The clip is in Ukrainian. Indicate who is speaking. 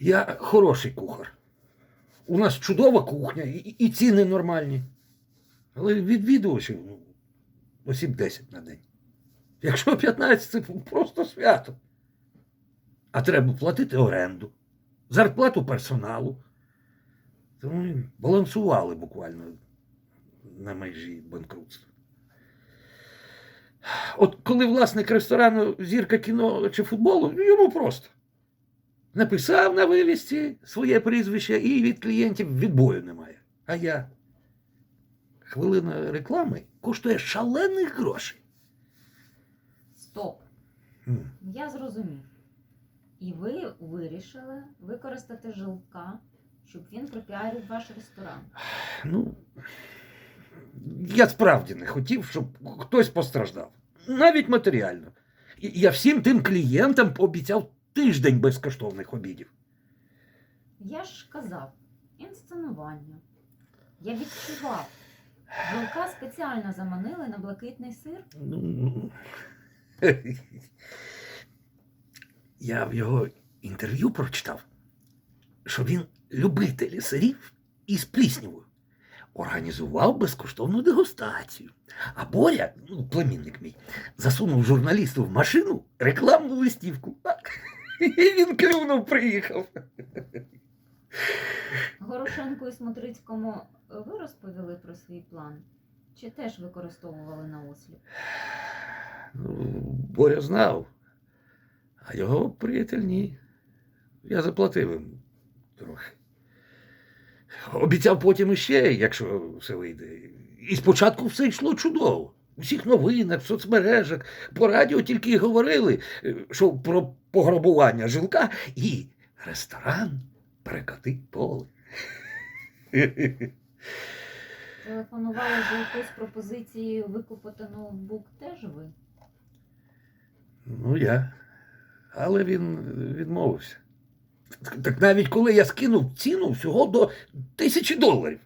Speaker 1: Я хороший кухар. У нас чудова кухня і, ціни нормальні. Але відвідувачів ну, осіб 10 на день. Якщо 15, це просто свято. А треба платити оренду, зарплату персоналу. Тому балансували буквально на межі банкрутства. От коли власник ресторану зірка кіно чи футболу, йому просто. Написав на вивісці своє прізвище і від клієнтів відбою немає. А я. Хвилина реклами коштує шалених грошей.
Speaker 2: Стоп.
Speaker 1: М.
Speaker 2: Я зрозумів. І ви вирішили використати жилка, щоб він пропіарив ваш ресторан.
Speaker 1: Ну, я справді не хотів, щоб хтось постраждав. Навіть матеріально. І Я всім тим клієнтам пообіцяв тиждень безкоштовних обідів.
Speaker 2: Я ж казав, інсценування. Я відчував. Жилка спеціально заманили на блакитний сир.
Speaker 1: Ну, я в його інтерв'ю прочитав, що він любитель сирів із пліснявою. Організував безкоштовну дегустацію. А Боря, ну, племінник мій, засунув журналісту в машину рекламну листівку. І він клюнув, приїхав.
Speaker 2: Горошенку і Смотрицькому ви розповіли про свій план? Чи теж використовували на осліп?
Speaker 1: Ну, Боря знав, а його приятель ні. Я заплатив їм трохи. Обіцяв потім іще, якщо все вийде. І спочатку все йшло чудово. У всіх новинах, в соцмережах, по радіо тільки й говорили, е, що про пограбування жилка і ресторан перекати поле.
Speaker 2: Телефонували жилку з пропозицією викупити ноутбук теж ви?
Speaker 1: Ну, я. Але він відмовився. Так навіть коли я скинув ціну всього до тисячі доларів.